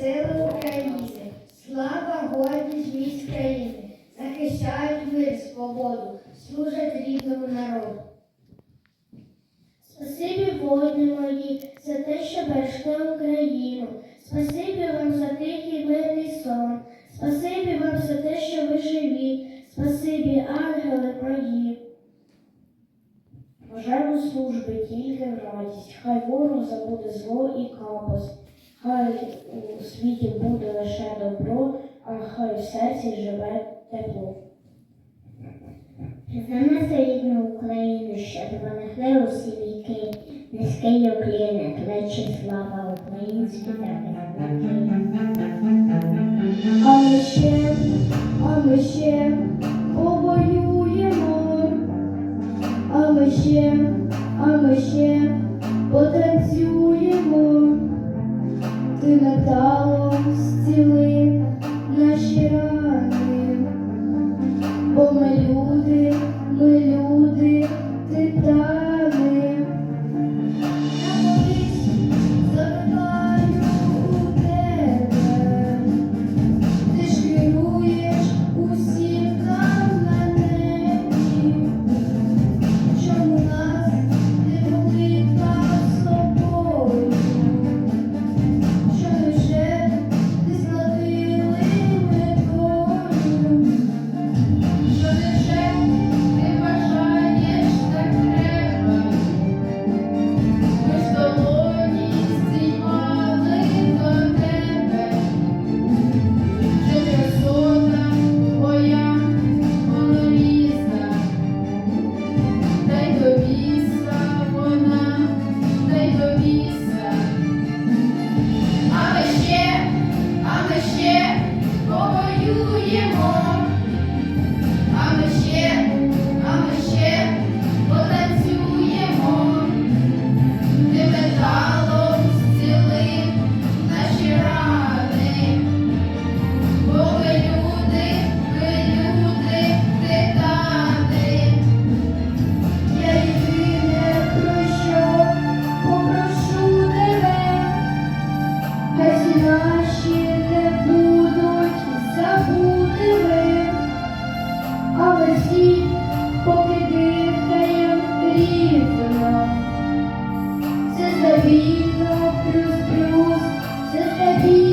сили України, слава гордість військ країни, захищають мир, свободу, служать рідному народу. Спасибі, воїни мої, за те, що бережете Україну. Спасибі вам за тихий мирний сон. Спасибі вам за те, що ви живі. Спасибі, ангели мої. Бажаємо служби тільки в радість, хай ворог забуде зло і капос, хай у світі буде лише добро, а хай в серці живе тепло. За нас рідну Україну, що донесли усі віки, низький уклін, плечі слава українські захисники. А ми ще, а ми ще повоюємо, а ми ще, а ми ще потанцюємо, ти металом more. Sim, Deus, Deus, Deus,